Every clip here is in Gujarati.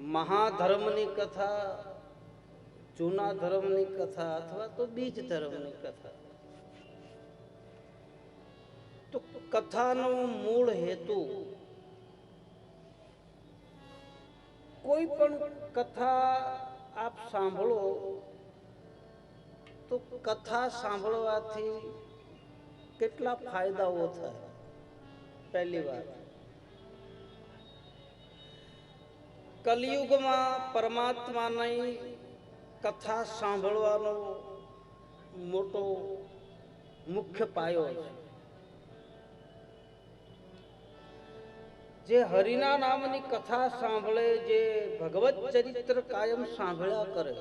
મહાધર્મની કથા, જૂના ધર્મની કથા અથવા તો બીજ ધર્મની કથા. તો કથાનો મૂળ હેતુ કોઈ પણ કથા આપ સાંભળો, તો કથા સાંભળવાથી કેટલા ફાયદાઓ થાય? પહેલી વાત. કલિયુગમાં પરમાત્માની કથા સાંભળવાનો મોટો મુખ્ય પાયો છે. જે હરિના નામની કથા સાંભળે, જે ભગવત ચરિત્ર કાયમ સાંભળ્યા કરે,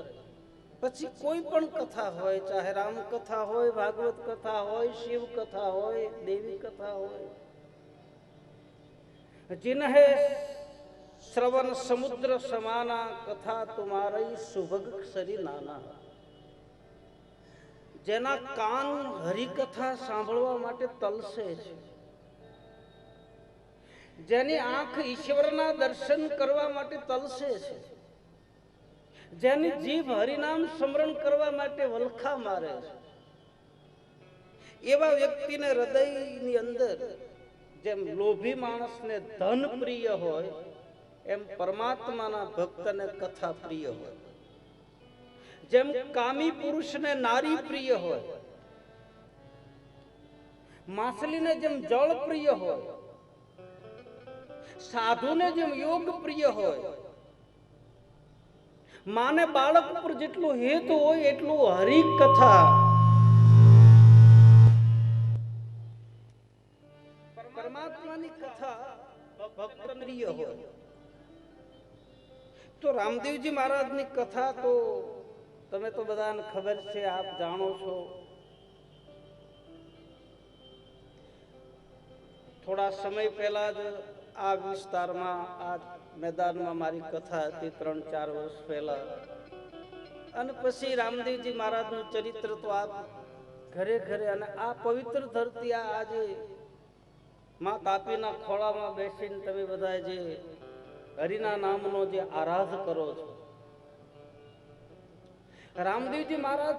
પછી કોઈ પણ કથા હોય, ચાહે રામ કથા હોય, ભાગવત કથા હોય, શિવ કથા હોય, દેવી કથા હોય, જેને શ્રવણ સમુદ્ર સમાના કથા તુમારી સુભગ સરી નાના. જેના કાન હરિકથા સાંભળવા માટે તલસે છે. જેની આંખ ઈશ્વરના દર્શન કરવા માટે તલસે છે. જેની જીભ હરિનામ સ્મરણ કરવા માટે વલખા મારે છે. એવા વ્યક્તિને હૃદયની અંદર, જેમ લોભી માણસને ધન પ્રિય હોય એમ પરમાત્માના ભક્તને કથા પ્રિય હોય. જેમ કામી પુરુષને નારી પ્રિય હોય, માછલીને જેમ જળ પ્રિય હોય, સાધુને જેમ યોગ પ્રિય હોય, માને બાળક ઉપર જેટલું હેત હોય એટલું હરિકથા પરમાત્માની કથા ભક્ત પ્રિય હોય. તો રામદેવજી મહારાજની કથા તો તમે તો બધાને ખબર છે, આપ જાણો છો. થોડા સમય પહેલા જ આ વિસ્તારમાં, આ મેદાનમાં મારી કથા હતી ત્રણ ચાર વર્ષ પહેલા. અને પછી રામદેવજી મહારાજનું ચરિત્ર તો આપ ઘરે ઘરે અને આ પવિત્ર ધરતી આજે મા તાપીના ખોળામાં બેસીને તમે બધા જે હરિના નામનો જે આરાધ કરો છો. રામદેવજી મહારાજ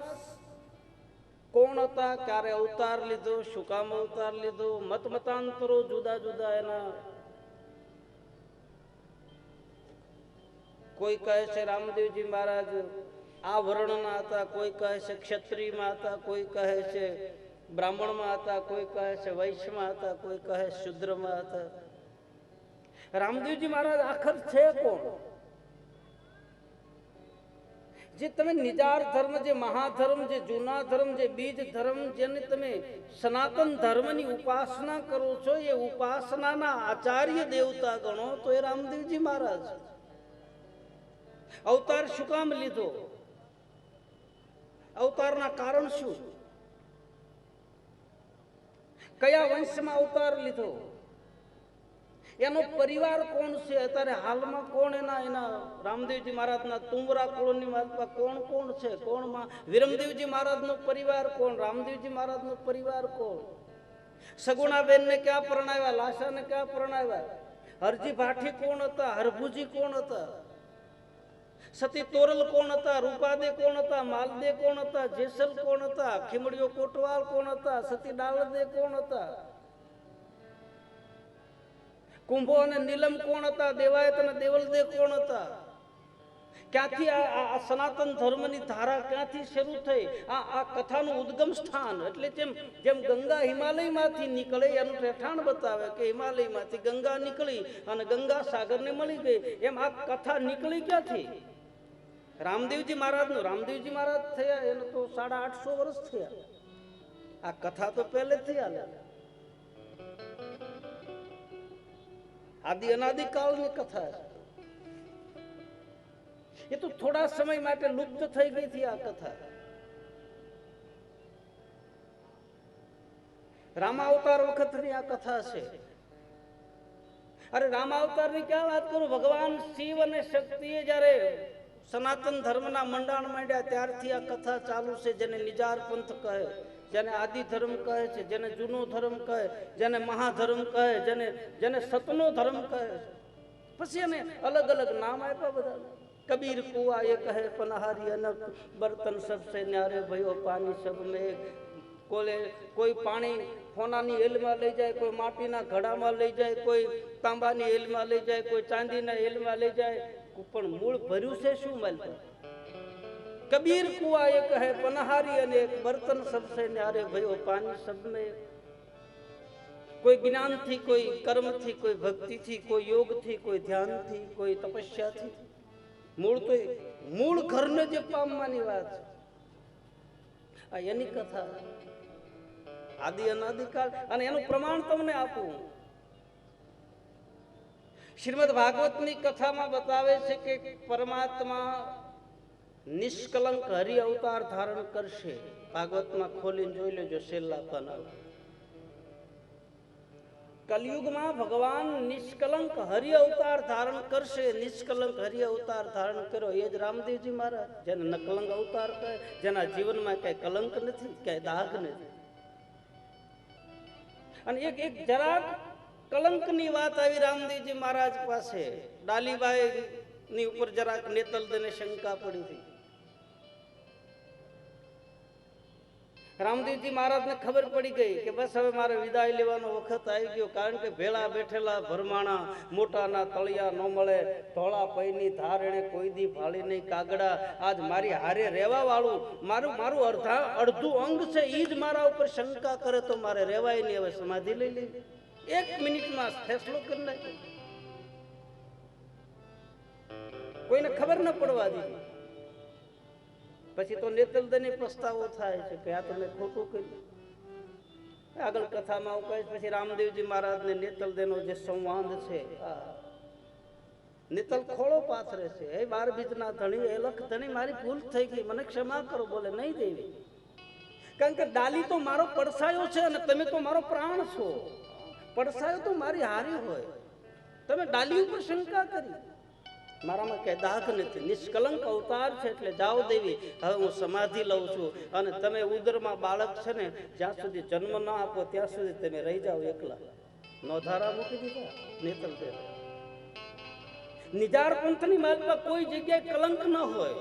કોણ હતા? ક્યારે અવતાર લીધો? શું કામ અવતાર લીધો? મત મતાંતરો જુદા જુદા એના. કોઈ કહે છે રામદેવજી મહારાજ, આ વર્ણના હતા. કોઈ કહે છે ક્ષત્રિયમાં હતા. કોઈ કહે છે બ્રાહ્મણમાં હતા. કોઈ કહે છે વૈશ્યમાં હતા. કોઈ કહે શુદ્રમાં હતા. રામદેવજી મહારાજ, આખર છે કોણ? જે તમે નિજાર ધર્મ, જે મહાધર્મ, જે જૂના ધર્મ, જે બીજ ધર્મ, જેને તમે સનાતન ધર્મની ઉપાસના કરો છો, એ ઉપાસનાના આચાર્ય દેવતા ગણો તો એ રામદેવજી મહારાજ. અવતાર શું કામ લીધો? અવતારના કારણ શું? કયા વંશમાં અવતાર લીધો? એનો પરિવાર કોણ છે? અત્યારે હાલમાં કોણ એના એના રામદેવજી મહારાજના તુમરા કુળની મહારાજમાં કોણ કોણ છે? કોણમાં? વિરમદેવજી મહારાજનો પરિવાર કોણ? રામદેવજી મહારાજનો પરિવાર કોણ? સગુણાબેનને ક્યાં પરણાવ્યા? લાશાને ક્યાં પરણાવ્યા? હરજી ભાઠી કોણ હતા? હરભુજી કોણ હતા? સતી તોરલ કોણ હતા? રૂપાદે કોણ હતા? માલદે કોણ હતા? જેસલ કોણ હતા? ખીમડીઓ કોટવાલ કોણ હતા? સતી ડાલદે કોણ હતા? કુંભો અને નીલમ કોણ હતા? દેવાયત અને દેવલદે કોણ હતા? ક્યાંથી આ સનાતન ધર્મની ધારા ક્યાંથી શરૂ થઈ? આ આ કથાનું ઉદ્ગમ સ્થાન એટલે જેમ જેમ ગંગા હિમાલયમાંથી નીકળે એનું રહેઠાણ બતાવે કે હિમાલયમાંથી ગંગા નીકળી અને ગંગા સાગરને મળી ગઈ. એમ આ કથા નીકળી ક્યાંથી? રામદેવજી મહારાજનું રામદેવજી મહારાજ થયા, એને તો સાડા આઠસો વર્ષ થયા. આ કથા તો પહેલેથી હાલે. આદિ અનાદિ કાળની કથા એ તો થોડા સમય માટે લુપ્ત થઈ ગઈ હતી આ કથા. રામાવતાર વખતની આ કથા છે. અરે રામાવતારની ક્યાં વાત કરું? ભગવાન શિવ અને શક્તિએ જ્યારે સનાતન ધર્મના મંડાણ માંડ્યા ત્યારથી આ કથા ચાલુ છે, જેને નિજાર પંથ કહે. જેને આદિ ધર્મ કહે છે, જેને જૂનો ધર્મ કહે, જેને મહાધર્મ કહે, જેને જેને સતનો ધર્મ કહે પછી એને અલગ અલગ નામ આપ્યા બધા કબીર કુવા એ કહે પનહારી અનક બર્તન સબસે ન્યારે ભયો પાણી સબ મેં કોલે, કોઈ પાણી ફોનાની હેલમાં લઈ જાય, કોઈ માટીના ઘડામાં લઈ જાય, કોઈ તાંબાની હેલમાં લઈ જાય, કોઈ ચાંદીના હેલમાં લઈ જાય. પણ મૂળ ભર્યું છે શું માલપા કબીર કુવા એ કહે પનહારી અને એક બર્તન સબસે ન્યારે ભયો પાણી સબ મેં કોઈ જ્ઞાનથી, કોઈ કર્મથી, કોઈ ભક્તિથી, કોઈ યોગથી, કોઈ ધ્યાનથી, કોઈ તપસ્યાથી. મૂળ તો મૂળ ઘરને જે પામવાની વાત છે. આ એની કથા. આદિ અનાદિકાળ અને એનું પ્રમાણ તમને આપું. શ્રીમદ ભાગવતની કથામાં બતાવે છે કે પરમાત્મા નિષ્કલંક હરિ અવતાર ધારણ કરશે. ભાગવતમાં ખોલીને જોઈ લેજો છેલ્લા પાના કલયુગમાં ભગવાન નિષ્કલંક હરિ અવતાર ધારણ કરશે. નિષ્કલંક હરિ અવતાર ધારણ કર્યો. એ જ રામદેવજી મહારાજ. જેને નકલંક અવતાર કહે, જેના જીવનમાં કઈ કલંક નથી, કઈ દાગ નથી. અને એક એક જરાક કલંકની વાત આવી રામદેવજી મહારાજ પાસે. ડાલીબાઈ ની ઉપર જરાક નેતલ દને શંકા પડી હતી. રામદેવજી મહારાજને ખબર પડી ગઈ કે બસ હવે મારે વિદાય લેવાનો વખત આવી ગયો. કારણ કે ભેળા બેઠેલા ભરમાણા મોટાના તળિયા ન મળે, ધોળા પૈની ધાર એણે કોઈ દી ફાળી નહીં કાગડા. આજ મારી હારે રહેવા વાળું મારું મારું અડધા, અડધું અંગ છે એ જ મારા ઉપર શંકા કરે તો મારે રહેવાય નહીં. હવે સમાધિ લઈ લે એક મિનિટમાં ફેસલો કરી નાખ્યો. કોઈને ખબર ન પડવા દીધી. પછી તો નેતલદને પ્રસ્તાવો થાય છે કે આ તમે ખોટું કર્યું. આગળ કથામાં હું કહીશ પછી રામદેવજી મહારાજને નેતલદેનો જે સંવાદ છે નેતલ ખોળો પાથરે છે. એ બાર બીજના ધણી એ લખ ધણી, મારી ભૂલ થઈ ગઈ, મને ક્ષમા કરો, બોલે નહીં દેવી. કારણ કે ડાલી તો મારો પડસાયો છે અને તમે તો મારો પ્રાણ છો. પડસાયો તો મારી હારી હોય. તમે ડાલી ઉપર શંકા કરી. મારામાં કઈ દાગ નથી. નિષ્કલંક અવતાર છે એટલે જાઓ દેવી, હવે હું સમાધિ લઉં છું. અને તમે ઉદરમાં બાળક છે ને, જ્યાં સુધી જન્મ ન આપો ત્યાં સુધી તમે રહી જાઓ એકલા. નોધારા મૂકી દીધા? નેતલ નિજાર પંથની માલમાં કોઈ જગ્યાએ કલંક ન હોય.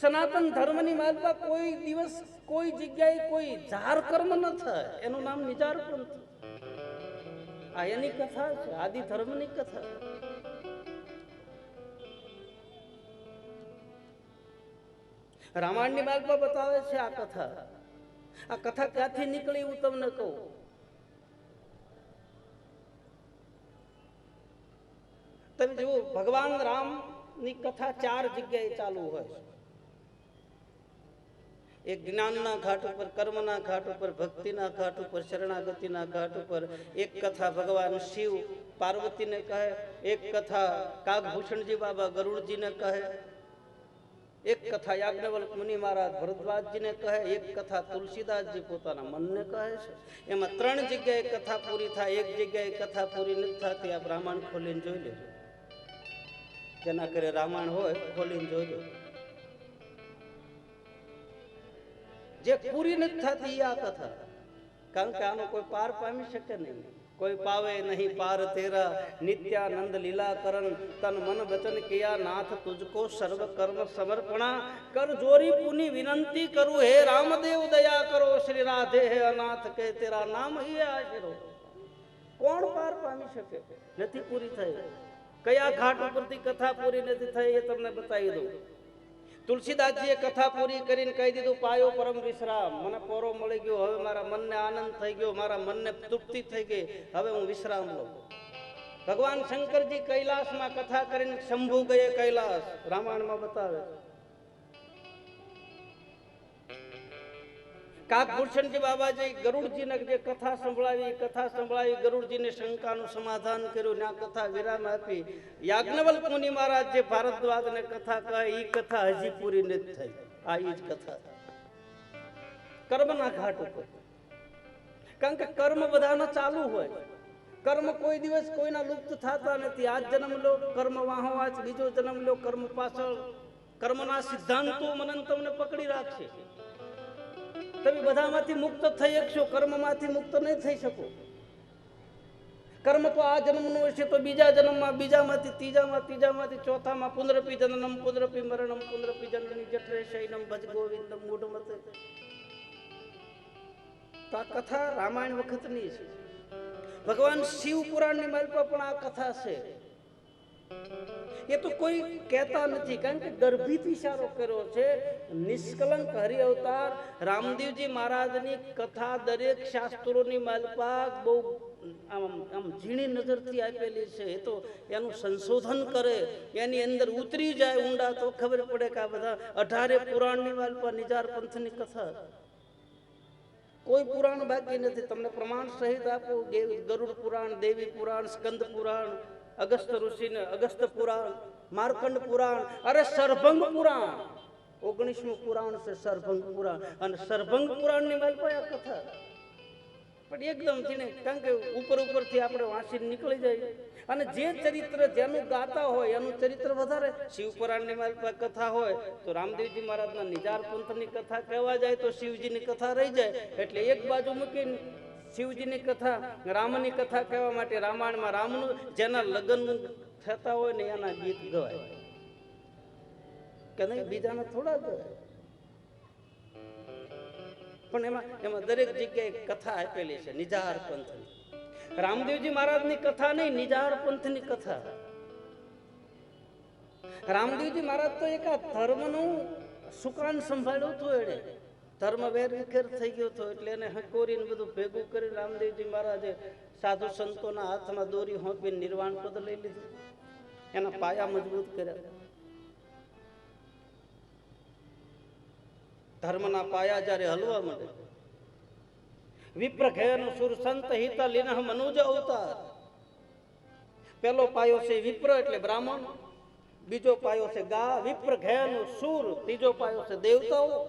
સનાતન ધર્મની માલમાં કોઈ દિવસ, કોઈ જગ્યાએ કોઈ ઝાર કર્મ ન થાય. એનું નામ નિજાર પંથ. આ એની કથા છે, આદિ ધર્મની કથા. રામાયણની માર્ગમાં બતાવે છે આ કથા. આ કથા ક્યાંથી નીકળી હું તમને કહું. તમે જુઓ, ભગવાન રામની કથા ચાર જગ્યાએ ચાલુ હોય છે. જ્ઞાનના ઘાટ ઉપર, કર્મના ઘાટ ઉપર, ભક્તિના ઘાટ ઉપર, શરણાગતિના ઘાટ ઉપર એક કથા ભગવાન શિવ પાર્વતીને કહે, એક કથા કાગભૂષણજી બાબા ગરુડજીને કહે એક કથા યાજ્ઞવલ્ક મુનિ મહારાજ ભરદ્વાજજીને કહે, એક કથા તુલસીદાસજી પોતાના મનને કહે છે. એમાં ત્રણ જગ્યાએ કથા પૂરી થાય, એક જગ્યાએ કથા પૂરી નથી થતી, આ બ્રાહ્મણ ખોલીને જોઈ લેજો. જેના કરે રામાયણ હોય, ખોલીને જોજો. જે પૂરી નથી થતી આ કથા. કારણ કે આનો કોઈ પાર પામી શકે નહીં. કોઈ પાવે નહીં પાર તેરા, નિત્યાનંદ લીલા કરણ તન મન વચન કિયા નાથ તુજકો સર્વ કર્મ સમર્પણા, કર જોરી પુની વિનંતી કરું, હે રામદેવ દયા કરો, શ્રી રાધે, હે અનાથ, કે તેરા નામ હી આશરો કોણ પાર પામી શકે? નથી પૂરી થઈ. કયા ઘાટ ઉપરથી કથા પૂરી નથી થઈ એ તમને બતાવી દઉં. તુલસીદાસજીએ કથા પૂરી કરીને કહી દીધું, પાયો પરમ વિશ્રામ. મને પોરો મળી ગયો. હવે મારા મનને આનંદ થઈ ગયો. મારા મનને તૃપ્તિ થઈ ગઈ. હવે હું વિશ્રામ લઉં. ભગવાન શંકરજી કૈલાસમાં કથા કરીને શંભુ ગયે કૈલાસ. રામાયણમાં બતાવે છે. કાકભૂષણજી બાબાજી ગરુડજીને જે કથા સંભળાવી કથા સંભળાવી ગરુડજીને શંકાનું સમાધાન કર્યું ને કથા વિરામ આપી. યાજ્ઞવલ્ક મુનિ મહારાજ જે ભારદ્વાજને કથા કહે એ કથા હજી પૂરી નથી થઈ. આ એ જ કથા. કર્મના ઘાટ ઉપર. કારણ કે કર્મ બધાના ચાલુ હોય. કર્મ કોઈ દિવસ કોઈના લુપ્ત થતા નથી. આજ જન્મ લો, કર્મ વાહો, આજ બીજો જન્મ લો, કર્મ પાછળ. કર્મના સિદ્ધાંતો મનન તમને પકડી રાખશે. તમે બધામાંથી મુક્ત થઈ શકશો, કર્મમાંથી મુક્ત નહીં થઈ શકો. કર્મ તો આ જન્મનું હશે તો બીજા જન્મમાં, બીજામાંથી, ત્રીજામાં, ત્રીજામાંથી, ચોથામાં, પુનરપી જનનમ, પુનરપી મરણમ, પુનરપી જનની જઠરે શૈનમ ભજ ગોવિંદમ મૂઢમતે. તો આ કથા રામાયણ વખતની છે. ભગવાન શિવ પુરાણની માલપા પણ આ કથા છે. એ તો કોઈ કહેતા નથી. કારણ કે ગર્ભિત ઇશારો કર્યો છે. નિષ્કલંક હરિ અવતાર. રામદેવજી મહારાજની કથા દરેક શાસ્ત્રોની માલપા બહુ આમ આમ ઝીણી નજરથી આપેલી છે. એ તો એનું સંશોધન કરે. એની અંદર ઉતરી જાય ઊંડા તો ખબર પડે કે આ બધા અઢારે પુરાણની માલપા નિજાર પંથની કથા. કોઈ પુરાણ બાકી નથી. તમને પ્રમાણ સહિત આપું. ગરુડ પુરાણ, દેવી પુરાણ, સ્કંદ પુરાણ અગસ્ત ઋષિને, અગસ્ત પુરાણ, માર્કંડ પુરાણ, અરે સરભંગ પુરાણ. ઓગણીસમું પુરાણ છે સરભંગ પુરાણ. અને સરભંગ પુરાણની માલપા આ કથા. પણ એકદમ થઈને કારણ કે ઉપર ઉપરથી આપણે વાંચીને નીકળી જાય અને જે ચરિત્ર, જેનું ગાતા હોય, એનું ચરિત્ર વધારે. શિવપુરાણની મારી કથા હોય, તો રામદેવજી મહારાજના નિજાર પંથની કથા કહેવા જાય તો શિવજીની કથા રહી જાય. એટલે એક બાજુ મૂકીને શિવજીની કથા, રામની કથા કહેવા માટે રામાયણમાં રામનું જેના લગ્ન થતા હોય ને એના ગીત ગવાય. કે નહીં, બીજાના થોડા ગવાય. પણ એમાં એમાં દરેક જગ્યાએ કથા આપેલી છે, નિજાર પંથની. રામદેવજી મહારાજની કથા નહીં, નિજાર પંથની કથા. રામદેવજી મહારાજ તો એક આ ધર્મનું સુકાન સંભાળ્યું હતું એણે. ધર્મ વેર વિખેર થઈ ગયો હતો એટલે એને હકોરીને બધું ભેગું કરી રામદેવજી મહારાજે સાધુ સંતોના હાથમાં દોરી હોંપીને નિર્વાણ પદ લઈ લીધું. એના પાયા મજબૂત કર્યા. ધર્મના પાયા જ્યારે હલવા મળે વિપ્ર ઘેન સુર સંત હિતા લીનહ મનુજ અવતાર. પેલો પાયો છે વિપ્ર એટલે બ્રાહ્મણ, બીજો પાયો છે ગા વિપ્ર ઘેન સુર, ત્રીજો પાયો છે દેવતાઓ.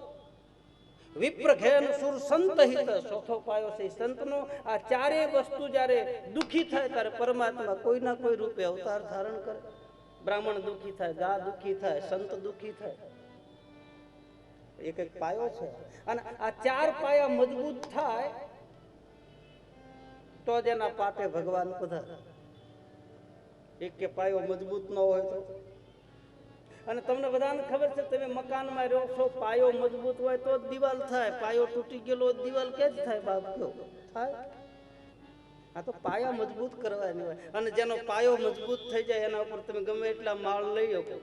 વિપ્ર ઘેન સુર સંત હિત ચોથો પાયો છે સંતનો. આ ચારેય વસ્તુ જ્યારે દુઃખી થાય ત્યારે પરમાત્મા કોઈના કોઈ રૂપે અવતાર ધારણ કરે. બ્રાહ્મણ દુઃખી થાય, ગા દુઃખી થાય, સંત દુઃખી થાય. એક એક પાયો છે. અને આ ચાર પાયા મજબૂત થાય તો જ એના પાપે ભગવાન પધારે. એક કે પાયો મજબૂત ન હોય તો અને તમને બધાને ખબર છે, તમે મકાનમાં રહો છો, પાયો મજબૂત હોય તો જ દિવાલ થાય. પાયો તૂટી ગયેલો દિવાલ કે જ થાય બાપ થાય. આ તો પાયા મજબૂત કરવાની હોય. અને જેનો પાયો મજબૂત થઈ જાય, એના ઉપર તમે ગમે એટલા માળ લઈ શકો.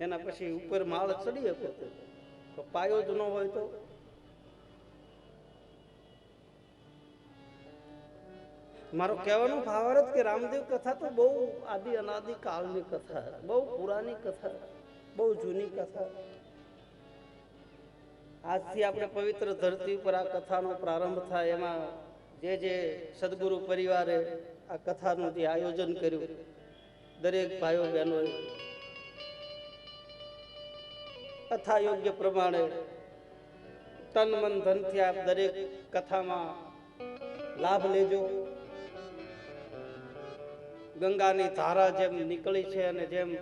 એના પછી ઉપર માળ ચડી શકો. તો પાયો જ ન હોય તો મારો કહેવાનો ભાવાર્થ કે રામદેવ કથા તો બહુ આદિ અનાદિ કાળની કથા, બહુ પુરાની કથા, બહુ જૂની કથા. આજથી આપણે પવિત્ર ધરતી ઉપર આ કથાનો પ્રારંભ થાય, એમાં જે જે સદગુરુ પરિવારે આ કથાનું જે આયોજન કર્યું, દરેક ભાઈઓ બહેનોએ. કથા યોગ્ય પ્રમાણે તન મન ધનથી આપ દરેક કથામાં લાભ લેજો. ગંગાની ધારા જેમ નીકળી છે અને જેમ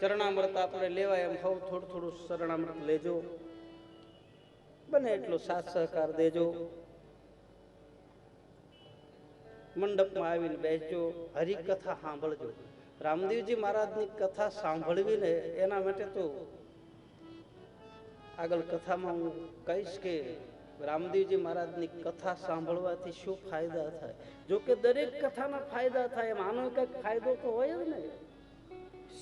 ચરણામૃત આપણે લેવાય એમ સૌ થોડું થોડું શરણામૃત લેજો. બને એટલો સાથ સહકાર દેજો. મંડપમાં આવીને બેસજો, હરિકથા સાંભળજો. રામદેવજી મહારાજની કથા સાંભળવીને એના માટે તો આગળ કથામાં હું કહીશ કે રામદેવજી મહારાજની કથા સાંભળવાથી શું ફાયદા થાય? જો કે દરેક કથાના ફાયદા થાય, એમ આનો કંઈક ફાયદો તો હોય જ ને.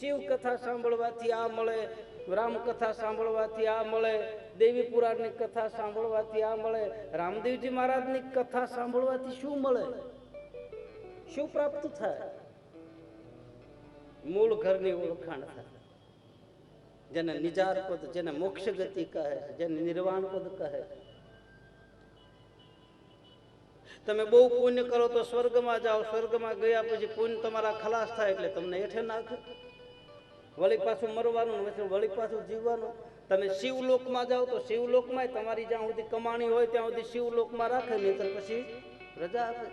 શિવ કથા સાંભળવાથી આ મળે, રામ કથા સાંભળવાથી આ મળે, દેવી પુરાણની કથા સાંભળવાથી આ મળે, રામદેવજી મહારાજની કથા સાંભળવાથી શું મળે? શું પ્રાપ્ત થાય? મૂળ ઘરની ઓળખાણ થાય. જેને નિજાર પદ, જેને મોક્ષ ગતિ કહે જેને નિર્વાણ પદ કહે છે. તમે બહુ પુણ્ય કરો તો સ્વર્ગમાં જાઓ, સ્વર્ગમાં ગયા પછી પુણ્ય તમારા ખલાસ થાય એટલે તમને હેઠે નાખે. વળી પાછું મરવાનું વળી પાછું જીવવાનું. તમે શિવલોકમાં જાઓ તો શિવલોકમાં તમારી જ્યાં સુધી કમાણી હોય ત્યાં સુધી શિવલોકમાં રાખે, નહીતર પછી રજા આપે.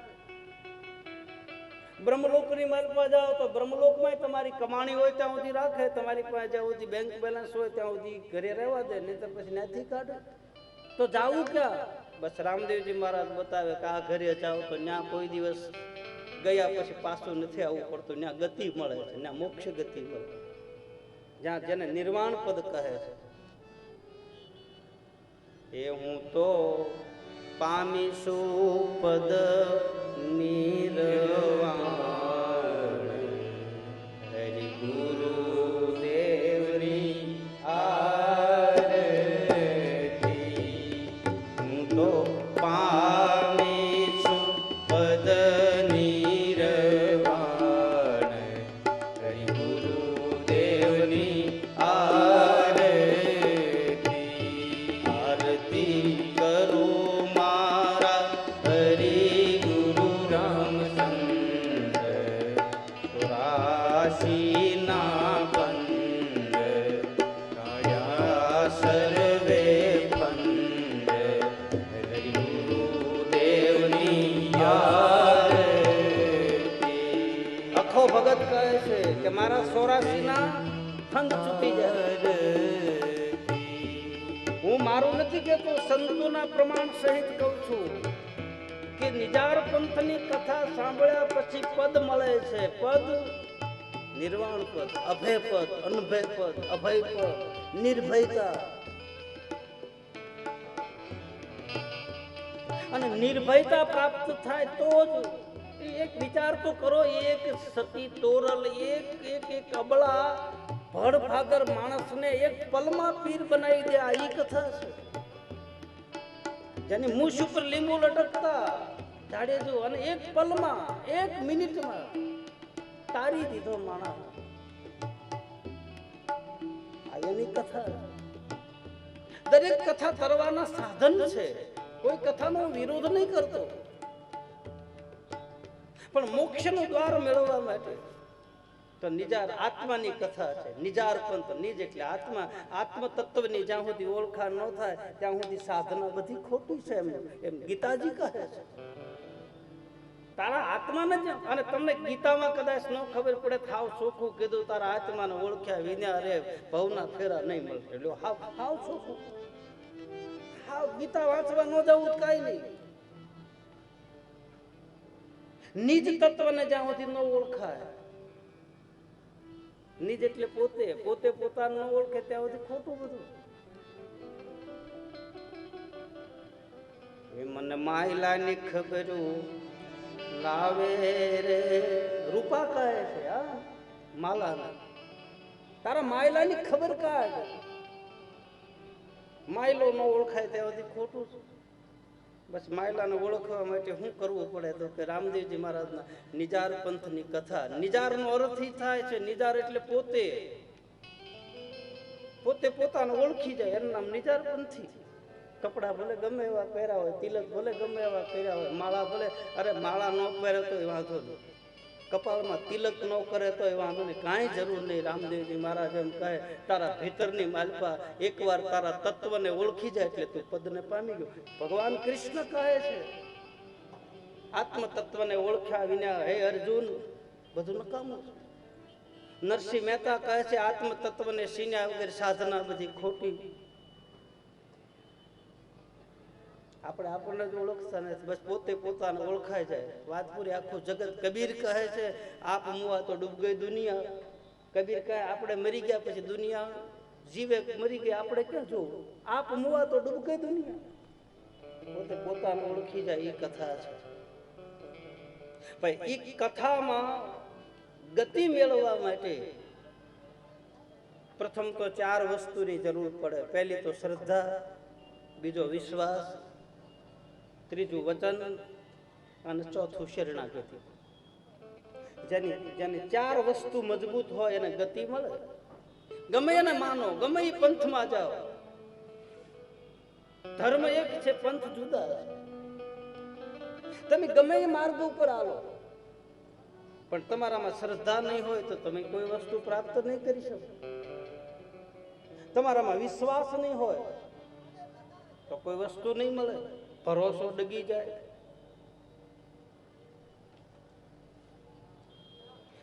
બ્રહ્મલોકની માર્ગમાં જાઓ તો બ્રહ્મલોકમાં તમારી કમાણી હોય ત્યાં સુધી રાખે, તમારી પાસે જ્યાં સુધી બેંક બેલેન્સ હોય ત્યાં સુધી ઘરે રહેવા દે, નહીતર પછી નથી કાઢે. તો જાવું ક્યાં? બસ રામદેવજી મહારાજ બતાવે કે આ ઘરે જાઓ તો ત્યાં કોઈ દિવસ ગયા પછી પાછું નથી આવવું પડતું. ત્યાં ગતિ મળે છે ત્યાં મોક્ષ ગતિ મળે જ્યાં જેને નિર્વાણ પદ કહે છે. એ હું તો પામીશું પદ નિર્વાણ. કે મારા સોરાસીના થંગ છૂટી જાય. હું મારું નથી કહેતો, સંતોના પ્રમાણ સહિત કહું છું કે નિજાર પંથની કથા સાંભળ્યા પછી પદ મળે છે. પદ નિર્વાણ પદ, અભય પદ, અનભય પદ, અભય પદ, નિર્ભયતા. અને નિર્ભયતા પ્રાપ્ત થાય તો જ એક વિચાર તો કરો, એક સતી તોરલ, એક એક એક અબળા ભડભાગર માણસને એક પલમાં પીર બનાવી દે, આ કથા છે. જેની મૂછ ઉપર લીંબુ લટકતા જાડેજો અને એક પલમાં, એક મિનિટમાં તારી દીધો માણસ. આ એની કથા દરેક કથા કરવાના સાધન છે. કોઈ કથાનો વિરોધ નહીં કરતો. પણ મોક્ષનું દ્વાર મેળવવા માટે. તો નિજાર આત્માની કથા છે. નિજાર પંથ, નિજ એટલે આત્મા. આત્મ તત્વની જ્યાં સુધી ઓળખાણ ન થાય, ત્યાં સુધી સાધના બધી ખોટી છે એમ એમ ગીતાજી કહે છે. તારા આત્માને જ અને તમને ગીતામાં કદાચ ન ખબર પડે થાવ ચોખ્ખું કીધું, તારા આત્માને ઓળખ્યા વિના રે ભવના ફેરા નહીં મળશે હાવ હાવ ચોખ્ખું. હાવ ગીતા વાંચવા ન જવું કાંઈ નહીં. નિજ તત્વને જ્યાં સુધી ન ઓળખાય, નિજ એટલે પોતે પોતે પોતાને ન ઓળખે ત્યાં સુધી ખોટું બધું. મને માયલાની ખબર લાવે રે. રૂપા કહે છે, હા, માલાના. તારા માયલાની ખબર કાઢ માયલો ન ઓળખાય ત્યાં સુધી ખોટું બસ માયલાને ઓળખવા માટે શું કરવું પડે તો કે રામદેવજી મહારાજના નિજાર પંથની કથા. નિજારનો અર્થ થાય છે, નિજાર એટલે પોતે. પોતે પોતાને ઓળખી જાય, એનું નામ નિજાર પંથી. કપડા ભલે ગમે એવા પહેર્યા હોય, તિલક ભલે ગમે એવા પહેર્યા હોય, માળા ભલે, અરે માળા ન પહેરે તો વાંધો નહીં. કપાળમાં તિલક ન કરે તો વાંધો નહીં. કાંઈ જરૂર નહીં. રામદેવજી મહારાજ એમ કહે, તારા ભીતરની માલપા એકવાર તારા તત્વને ઓળખી જાય એટલે તું પદને પામી ગયો. ભગવાન કૃષ્ણ કહે છે આત્મ તત્વને ઓળખ્યા વિના હે અર્જુન, બધું નકામું છે. નરસિંહ મહેતા કહે છે આત્મ તત્વને સીન્યા વગર સાધના બધી ખોટી આપણે આપણને જ ઓળખતા નથી બસ પોતે પોતાને ઓળખાય જાય. વાત પૂરી આખું જગત કબીર કહે છે, આપ મુવા તો ડૂબ ગઈ દુનિયા. કબીર કહે, આપણે મરી ગયા પછી દુનિયા જીવે, મરી ગઈ, આપણે ક્યાં જોવું? આપ મુવા તો ડૂબ ગઈ દુનિયા. પોતે પોતાને ઓળખી જાય એ કથા છે. ભાઈ એ કથામાં ગતિ મેળવવા માટે પ્રથમ તો ચાર વસ્તુની જરૂર પડે. પહેલી તો શ્રદ્ધા, બીજો વિશ્વાસ ત્રીજું વચન અને ચોથું શરણાગતિ. જેની જેની ચાર વસ્તુ મજબૂત હોય એને ગતિ મળે. ગમે એને માનો, ગમે એ પંથમાં જાઓ. ધર્મ એક છે, પંથ જુદા. તમે ગમે એ માર્ગ ઉપર આવો પણ તમારામાં શ્રદ્ધા નહીં હોય તો તમે કોઈ વસ્તુ પ્રાપ્ત નહીં કરી શકો. તમારામાં વિશ્વાસ નહીં હોય તો કોઈ વસ્તુ નહીં મળે. ભરોસો ડગી જાય.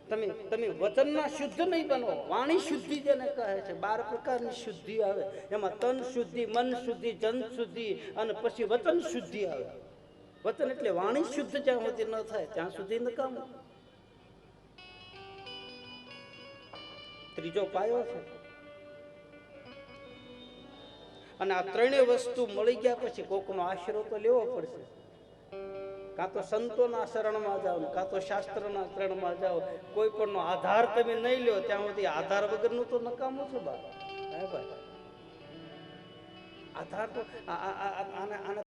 તમે તમે વચનના શુદ્ધ નહીં બનો, વાણી શુદ્ધિ જેને કહે છે, બાર પ્રકારની શુદ્ધિ આવે. એમાં તન શુદ્ધિ, મન શુદ્ધિ, જન શુદ્ધિ અને પછી વચન શુદ્ધિ આવે. વચન એટલે વાણી શુદ્ધ જ્યાં સુધી ન થાય, ત્યાં સુધી નકામું. ત્રીજો પાયો છે. અને આ ત્રણેય વસ્તુ મળી ગયા પછી કોકનો આશરો તો લેવો પડશે. કાં તો સંતોના શરણમાં જાઓ કાં તો શાસ્ત્રના શરણમાં જાઓ. કોઈ પણનો આધાર તમે નહીં લ્યો, ત્યાં સુધી આધાર વગરનું તો નકામું છે બા હે ભાઈ? આધાર તો આને